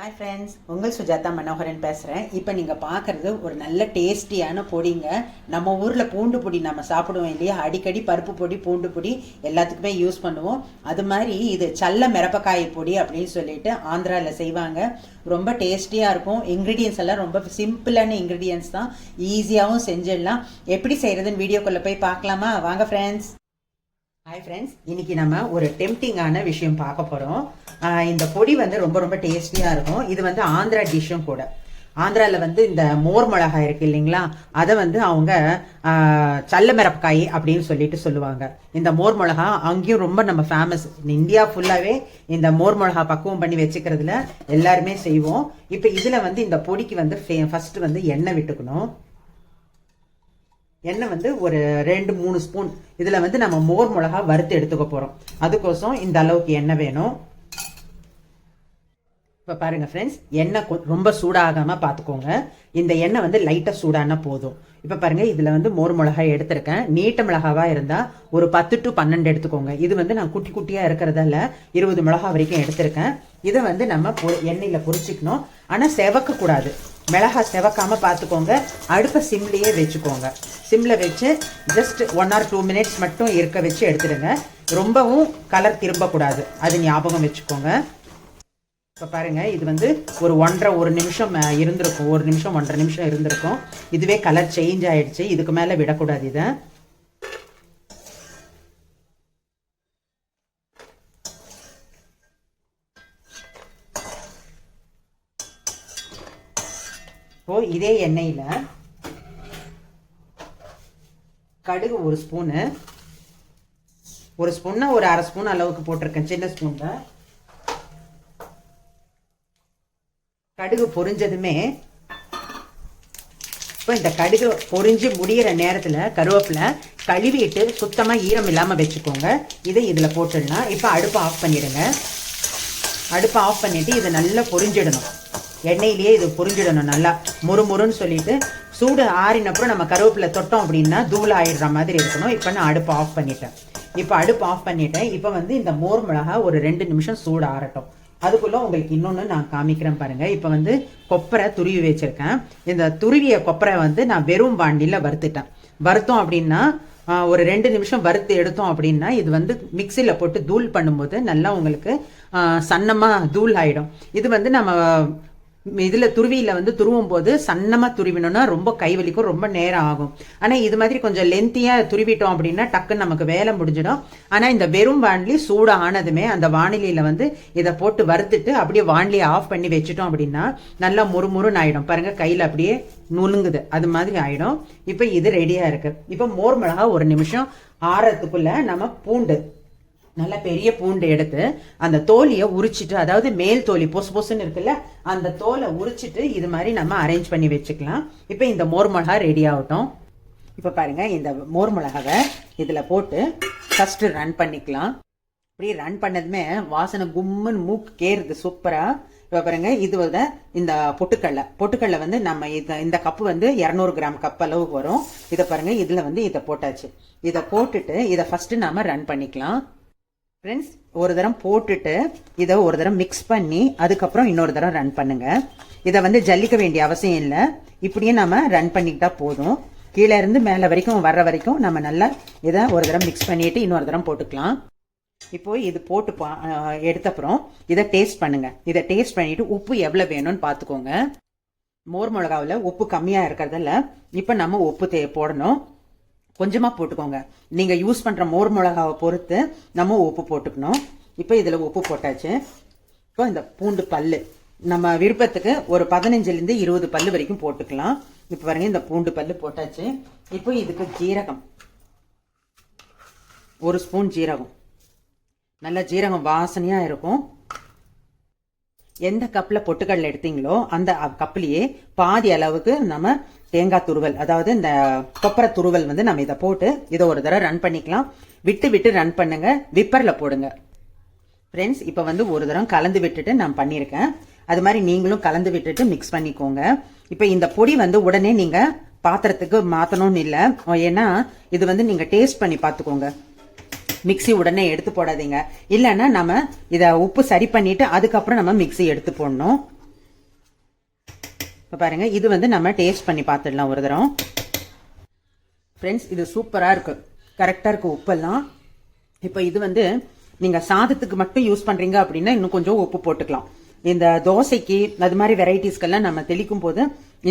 Hi friends உங்கள் சுஜாதா மனோகரன் பேசுகிறேன் இப்போ நீங்கள் பார்க்குறது ஒரு நல்ல டேஸ்டியான பொடிங்க. நம்ம ஊரில் பூண்டு பொடி நம்ம சாப்பிடுவோம் இல்லையா? அடிக்கடி பருப்பு பொடி பூண்டு பொடி எல்லாத்துக்குமே யூஸ் பண்ணுவோம். அது மாதிரி இது சல்ல மிரப்பக்காய் பொடி அப்படின்னு சொல்லிட்டு ஆந்திராவில் செய்வாங்க. ரொம்ப டேஸ்டியாக இருக்கும். இன்க்ரீடியன்ஸ் எல்லாம் ரொம்ப சிம்பிளான இன்க்ரீடியன்ஸ் தான். ஈஸியாகவும் செஞ்சிடலாம். எப்படி செய்கிறதுன்னு வீடியோக்குள்ளே போய் பார்க்கலாமா? வாங்க ஃப்ரெண்ட்ஸ் ஹாய் ஃப்ரெண்ட்ஸ் இன்னைக்கு நம்ம ஒரு டெம்டிங்கான விஷயம் பார்க்க போகிறோம் இந்த பொடி வந்து ரொம்ப ரொம்ப டேஸ்டியாக இருக்கும். இது வந்து ஆந்திரா டிஷ்ஷும் கூட. ஆந்திராவில் வந்து இந்த மோர் மிளகாய் இருக்கு இல்லைங்களா? அதை வந்து அவங்க சல்ல மிரப்பக்காய் அப்படின்னு சொல்லிட்டு சொல்லுவாங்க. இந்த மோர் மிளகா அங்கேயும் ரொம்ப நம்ம ஃபேமஸ் இந்தியா ஃபுல்லாகவே இந்த மோர் மிளகா பக்குவம் பண்ணி வச்சுக்கிறதுல எல்லாருமே செய்வோம். இப்போ இதில் வந்து இந்த பொடிக்கு வந்து ஃபஸ்ட்டு வந்து எண்ணெய் விட்டுக்கணும். எண்ணெய் வந்து ஒரு ரெண்டு மூணு ஸ்பூன். இதில் வந்து நம்ம மோர் மிளகா வறுத்து எடுத்துக்க போகிறோம் அதுக்கோசம் இந்த அளவுக்கு எண்ணெய் வேணும். இப்போ பாருங்கள் ஃப்ரெண்ட்ஸ் எண்ணெய் கொ- ரொம்ப சூடாகாமல் பார்த்துக்கோங்க இந்த எண்ணெய் வந்து லைட்டாக சூடானா போதும். இப்போ பாருங்கள் இதில் வந்து மோர் மிளகாய் எடுத்திருக்கேன். நீட்ட மிளகாவாக இருந்தால் ஒரு பத்து டு பன்னெண்டு எடுத்துக்கோங்க. இது வந்து நான் குட்டி குட்டியாக இருக்கிறதால இருபது மிளகா வரைக்கும் எடுத்திருக்கேன். இதை வந்து நம்ம பொ- எண்ணெயில் பொறிச்சிக்கணும் ஆனால் செவக்கக்கூடாது. மிளகா செவக்காமல் பார்த்துக்கோங்க. அடுப்பை சிம்லேயே வச்சுக்கோங்க. சிம்மில் வச்சு just one or two minutes மட்டும் இருக்க வச்சு எடுத்துடுங்க. ரொம்பவும் கலர் திரும்பக்கூடாது. அது ஞாபகம் வச்சுக்கோங்க. இப்போ பாருங்க இது வந்து ஒரு ஒன்றரை ஒரு நிமிஷம் இருந்திருக்கும். ஒரு நிமிஷம் ஒன்றரை நிமிஷம் இருந்திருக்கும். இதுவே கலர் சேஞ்ச் ஆகிடுச்சு இதுக்கு மேலே விடக்கூடாது இதை. இதே எண்ணெயில் கடுகு ஒரு ஸ்பூனு ஒரு ஸ்பூன்னா ஒரு அரை ஸ்பூன் அளவுக்கு போட்டிருக்கேன் சின்ன ஸ்பூனில் கடுகு பொரிஞ்சதுமே இப்போ இந்த கடுகு பொரிஞ்சு முடிகிற நேரத்தில் கருவேப்பிலை கழுவிட்டு சுத்தமாக ஈரம் இல்லாமல் வச்சுக்கோங்க. இதை இதில் போட்டுடலாம். இப்போ அடுப்பை ஆஃப் பண்ணிடுங்க. அடுப்பை ஆஃப் பண்ணிட்டு இதை நல்லா பொரிஞ்சிடணும். எண்ணெயிலேயே இது புரிஞ்சிடணும் நல்லா. முறுமுறுன்னு சொல்லிட்டு சூடு ஆறினப்புறம் நம்ம கருவேப்பிலை தொட்டோம் அப்படின்னா தூள் ஆயிடுற மாதிரி இருக்கணும். இப்போ நான் அடுப்பு ஆஃப் பண்ணிட்டேன். இப்போ அடுப்பு ஆஃப் பண்ணிட்டேன். இப்போ வந்து இந்த மோர் மிளகா ஒரு ரெண்டு நிமிஷம் சூடு ஆறட்டும். அதுக்குள்ள உங்களுக்கு இன்னொன்று நான் காமிக்கிறேன் பாருங்க. இப்போ வந்து கொப்பரை துருவி வச்சிருக்கேன். இந்த துருவிய கொப்பரை வந்து நான் வெறும் பாண்டியில் வறுத்துட்டேன். வறுத்தோம் அப்படின்னா ஒரு ரெண்டு நிமிஷம் வறுத்து எடுத்தோம் அப்படின்னா இது வந்து மிக்சியில் போட்டு தூள் பண்ணும்போது நல்லா உங்களுக்கு சன்னமாக தூள் ஆகிடும் இது வந்து நம்ம இதில் துருவியில் வந்து துருவும் போது சன்னமாக துருவினோன்னா ரொம்ப கை வலிக்கும் ரொம்ப நேரம் ஆகும். ஆனால் இது மாதிரி கொஞ்சம் லென்த்தியாக துருவிட்டோம் அப்படின்னா டக்குன்னு நமக்கு வேலை முடிஞ்சிடும். ஆனால் இந்த வெறும் வானிலி சூடாக ஆனதுமே அந்த வானிலையில் வந்து இதை போட்டு வறுத்துட்டு அப்படியே வாண்லியை ஆஃப் பண்ணி வச்சுட்டோம் அப்படின்னா நல்லா முறுமுறுன்னு ஆகிடும் பாருங்கள் கையில் அப்படியே நுணுங்குது. அது மாதிரி ஆகிடும் இப்போ இது ரெடியாக இருக்குது இப்போ மோர் மிளகா ஒரு நிமிஷம் ஆறதுக்குள்ள நம்ம பூண்டு நல்ல பெரிய பூண்டு எடுத்து அந்த தோலியை உரிச்சிட்டு அதாவது மேல் தோலி பொசு பொசுன்னு இருக்குல்ல அந்த தோலை உரிச்சிட்டு இது மாதிரி நம்ம அரேஞ்ச் பண்ணி வச்சுக்கலாம். இப்போ இந்த மோர் மிளகா ரெடி ஆகட்டும். இப்போ பாருங்க இந்த மோர் மிளகாவை இதில் போட்டு ஃபஸ்ட்டு ரன் பண்ணிக்கலாம். இப்படி ரன் பண்ணதுமே வாசனை கும்முன்னு மூக்கு கேறுது சூப்பராக இப்போ பாருங்க இது வந்து இந்த பொட்டுக்கடலை. பொட்டுக்கடலை வந்து நம்ம இந்த இந்த கப்பு வந்து இரநூறு கிராம் கப் அளவுக்கு வரும். இதை பாருங்க இதில் வந்து இதை போட்டாச்சு. இதை போட்டுட்டு இதை ஃபஸ்ட்டு நாம் ரன் பண்ணிக்கலாம். ஃப்ரெண்ட்ஸ் ஒரு தரம் போட்டுட்டு இதை ஒரு தரம் மிக்ஸ் பண்ணி அதுக்கப்புறம் இன்னொரு தரம் ரன் பண்ணுங்க. இதை வந்து ஜல்லிக்க வேண்டிய அவசியம் இல்லை. இப்படியே நம்ம ரன் பண்ணிக்கிட்டா போதும். கீழே இருந்து மேலே வரைக்கும் வர்ற வரைக்கும் நம்ம நல்லா இதை ஒரு தரம் மிக்ஸ் பண்ணிட்டு இன்னொரு தரம் போட்டுக்கலாம். இப்போ இது போட்டு பா எடுத்தப்புறம் இதை டேஸ்ட் பண்ணுங்க. இதை டேஸ்ட் பண்ணிட்டு உப்பு எவ்வளோ வேணும்னு பார்த்துக்கோங்க மோர் மிளகாவில் உப்பு கம்மியாக இருக்கிறதால இப்போ நம்ம உப்பு தே போடணும். கொஞ்சமாக போட்டுக்கோங்க. நீங்கள் யூஸ் பண்ணுற மோர் மிளகாவை பொறுத்து நம்ம உப்பு போட்டுக்கணும். இப்போ இதில் உப்பு போட்டாச்சு. இப்போ இந்த பூண்டு பல் நம்ம விருப்பத்துக்கு ஒரு பதினஞ்சுலேருந்து இருபது பல் வரைக்கும் போட்டுக்கலாம். இப்போ பாருங்க இந்த பூண்டு பல் போட்டாச்சு. இப்போ இதுக்கு ஜீரகம். ஒரு ஸ்பூன் ஜீரகம். நல்ல ஜீரகம் வாசனையாக இருக்கும். எந்த கப்பில் பொட்டுக்கடலை எடுத்தீங்களோ அந்த கப்லேயே பாதி அளவுக்கு நம்ம தேங்காய் துருவல் அதாவது இந்த கொப்பரை துருவல் வந்து நம்ம இதை போட்டு இதை ஒரு தடவை ரன் பண்ணிக்கலாம். விட்டு விட்டு ரன் பண்ணுங்க. விப்பரில் போடுங்க. ஃப்ரெண்ட்ஸ் இப்போ வந்து ஒரு தரம் கலந்து விட்டுட்டு நான் பண்ணியிருக்கேன். அது மாதிரி நீங்களும் கலந்து விட்டுட்டு மிக்ஸ் பண்ணிக்கோங்க. இப்போ இந்த பொடி வந்து உடனே நீங்கள் பாத்திரத்துக்கு மாற்றணும்னு இல்லை. ஏன்னா இது வந்து நீங்கள் டேஸ்ட் பண்ணி பார்த்துக்கோங்க மிக்ஸி உடனே எடுத்து போடாதீங்க. இல்லைன்னா நம்ம இதை உப்பு சரி பண்ணிட்டு அதுக்கப்புறம் நம்ம மிக்ஸி எடுத்து போடணும். இப்போ பாருங்கள் இது வந்து நம்ம டேஸ்ட் பண்ணி பார்த்துடலாம் ஒரு தரம். ஃப்ரெண்ட்ஸ் இது சூப்பராக இருக்குது கரெக்டாக இருக்குது உப்பெல்லாம். இப்போ இது வந்து நீங்கள் சாதத்துக்கு மட்டும் யூஸ் பண்ணுறீங்க அப்படின்னா இன்னும் கொஞ்சம் உப்பு போட்டுக்கலாம். இந்த தோசைக்கு அது மாதிரி வெரைட்டிஸ்க்கெல்லாம் நம்ம தெளிக்கும் போது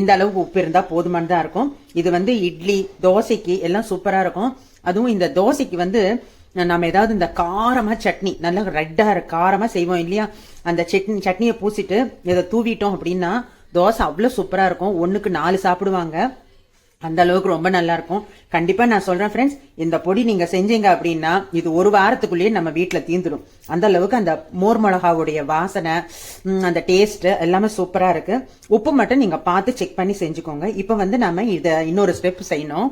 இந்த அளவுக்கு உப்பு இருந்தால் போதுமானதாக இருக்கும். இது வந்து இட்லி தோசைக்கு எல்லாம் சூப்பராக இருக்கும். அதுவும் இந்த தோசைக்கு வந்து நம்ம ஏதாவது இந்த காரமாக சட்னி நல்லா ரெட்டாக காரமாக செய்வோம் இல்லையா? அந்த சட்னி சட்னியை பூசிட்டு இதை தூவிட்டோம் அப்படின்னா தோசை அவ்வளோ சூப்பராக இருக்கும். ஒன்றுக்கு நாலு சாப்பிடுவாங்க. அந்த அளவுக்கு ரொம்ப நல்லா இருக்கும். கண்டிப்பா நான் சொல்றேன் ஃப்ரெண்ட்ஸ் இந்த பொடி நீங்க செஞ்சீங்க அப்படின்னா இது ஒரு வாரத்துக்குள்ளேயே நம்ம வீட்டில் தீந்துடும் அந்த அளவுக்கு அந்த மோர் மிளகாவுடைய வாசனை அந்த டேஸ்ட் எல்லாமே சூப்பரா இருக்கு. உப்பு மட்டும் நீங்க பார்த்து செக் பண்ணி செஞ்சுக்கோங்க. இப்போ வந்து நம்ம இதை இன்னொரு ஸ்டெப் செய்யணும்.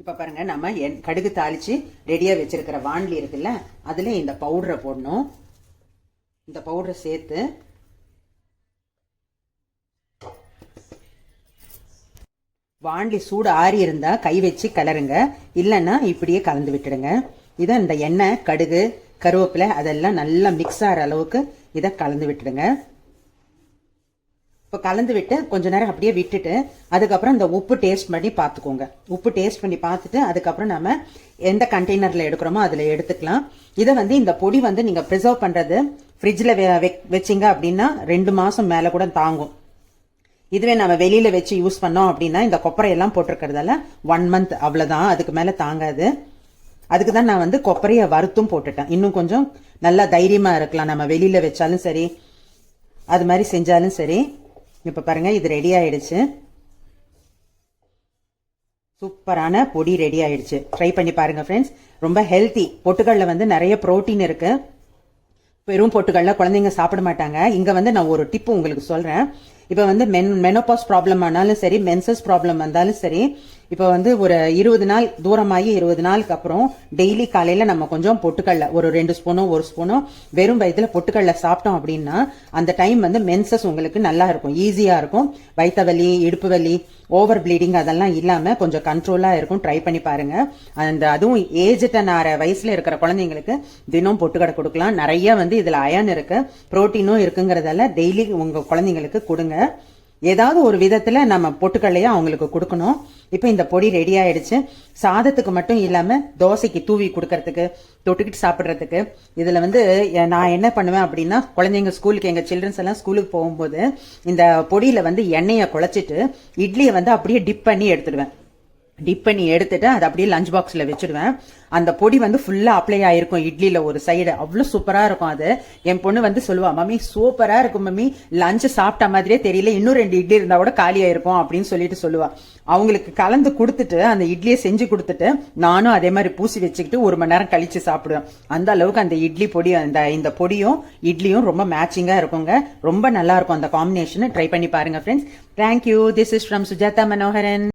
இப்போ பாருங்க நம்ம என் கடுகு தாளிச்சு ரெடியாக வச்சிருக்கிற வாண்லி இருக்குல்ல அதில் இந்த பவுடரை போடணும். இந்த பவுடரை சேர்த்து வாண்டி சூடு ஆறி இருந்தால் கை வச்சு கலருங்க. இல்லைன்னா இப்படியே கலந்து விட்டுடுங்க. இதை இந்த எண்ணெய் கடுகு கருவேப்பிலை அதெல்லாம் நல்லா மிக்ஸ் ஆகிற அளவுக்கு இதை கலந்து விட்டுடுங்க. இப்போ கலந்து விட்டு கொஞ்ச நேரம் அப்படியே விட்டுட்டு அதுக்கப்புறம் இந்த உப்பு டேஸ்ட் பண்ணி பார்த்துக்கோங்க. உப்பு டேஸ்ட் பண்ணி பார்த்துட்டு அதுக்கப்புறம் நம்ம எந்த கண்டெய்னரில் எடுக்கிறோமோ அதில் எடுத்துக்கலாம். இதை வந்து இந்த பொடி வந்து நீங்கள் ப்ரிசர்வ் பண்ணுறது ஃப்ரிட்ஜில் வச்சிங்க அப்படின்னா ரெண்டு மாதம் மேலே கூட தாங்கும். இதுவே நம்ம வெளியில் வச்சு யூஸ் பண்ணோம் அப்படின்னா இந்த கொப்பரையெல்லாம் போட்டிருக்கிறதால ஒன் மந்த் அவ்வளோதான் அதுக்கு மேலே தாங்காது. அதுக்கு தான் நான் வந்து கொப்பரையை வறுத்தும் போட்டுட்டேன். இன்னும் கொஞ்சம் நல்லா தைரியமாக இருக்கலாம். நம்ம வெளியில் வச்சாலும் சரி அது மாதிரி செஞ்சாலும் சரி. இப்போ பாருங்கள் இது ரெடி ஆயிடுச்சு. சூப்பரான பொடி ரெடி ஆயிடுச்சு. ட்ரை பண்ணி பாருங்கள் ஃப்ரெண்ட்ஸ் ரொம்ப ஹெல்த்தி பொட்டுக்கல்ல வந்து நிறைய புரோட்டீன் இருக்குது வெறும் பொட்டுக்கடலில் குழந்தைங்க சாப்பிட மாட்டாங்க. இங்கே வந்து நான் ஒரு டிப்பு உங்களுக்கு சொல்கிறேன் இப்போ வந்து மென் மெனோபாஸ் ப்ராப்ளம் ஆனாலும் சரி மென்சஸ் ப்ராப்ளம் வந்தாலும் சரி இப்போ வந்து ஒரு இருபது நாள் தூரமாகி இருபது நாளுக்கு அப்புறம் டெய்லி காலையில் நம்ம கொஞ்சம் பொட்டுக்கடலை ஒரு ரெண்டு ஸ்பூனோ ஒரு ஸ்பூனோ வெறும் வயிற்றுல பொட்டுக்கடலை சாப்பிட்டோம் அப்படின்னா அந்த டைம் வந்து மென்சஸ் உங்களுக்கு நல்லா இருக்கும் ஈஸியாக இருக்கும். வயிற்று வலி இடுப்பு வலி ஓவர் ப்ளீடிங் அதெல்லாம் இல்லாமல் கொஞ்சம் கண்ட்ரோலாக இருக்கும். ட்ரை பண்ணி பாருங்க. அந்த அதுவும் ஏஜ்டன் ஆற வயசில் இருக்கிற குழந்தைங்களுக்கு தினம் பொட்டுக்கடை கொடுக்கலாம். நிறைய வந்து இதில் அயன் இருக்கு புரோட்டீனும் இருக்குங்கிறதால டெய்லி உங்கள் குழந்தைங்களுக்கு கொடுங்க. ஏதாவது ஒரு விதத்தில் நம்ம பொட்டுக்கல்லையா அவங்களுக்கு கொடுக்கணும். இப்போ இந்த பொடி ரெடி ஆயிடுச்சு. சாதத்துக்கு மட்டும் இல்லாமல் தோசைக்கு தூவி கொடுக்கறதுக்கு தொட்டுக்கிட்டு சாப்பிட்றதுக்கு இதில் வந்து நான் என்ன பண்ணுவேன் அப்படின்னா குழந்தைங்க ஸ்கூலுக்கு எங்கள் சில்ட்ரன்ஸ் எல்லாம் ஸ்கூலுக்கு போகும்போது இந்த பொடியில் வந்து எண்ணெயை குழச்சிட்டு இட்லியை வந்து அப்படியே டிப் பண்ணி எடுத்துடுவேன். டிப் பண்ணி எடுத்துட்டு அதை அப்படியே லஞ்ச் பாக்ஸில் வச்சுடுவேன். அந்த பொடி வந்து ஃபுல்லாக அப்ளை ஆயிருக்கும் இட்லியில் ஒரு சைடு அவ்வளோ சூப்பராக இருக்கும் அது. என் பொண்ணு வந்து சொல்லுவா மம்மி சூப்பராக இருக்கும் மம்மி. லஞ்ச் சாப்பிட்ட மாதிரியே தெரியல. இன்னும் ரெண்டு இட்லி இருந்தால் கூட காலியாக இருக்கும் அப்படின்னு சொல்லிட்டு சொல்லுவா. அவங்களுக்கு கலந்து கொடுத்துட்டு அந்த இட்லியை செஞ்சு கொடுத்துட்டு நானும் அதே மாதிரி பூசி வச்சுக்கிட்டு ஒரு மணி நேரம் கழித்து சாப்பிடுவேன். அந்த அளவுக்கு அந்த இட்லி பொடி அந்த இந்த பொடியும் இட்லியும் ரொம்ப மேட்சிங்காக இருக்குங்க. ரொம்ப நல்லா இருக்கும் அந்த காம்பினேஷனை ட்ரை பண்ணி பாருங்க friends thank you this is from Sujatha Manoharan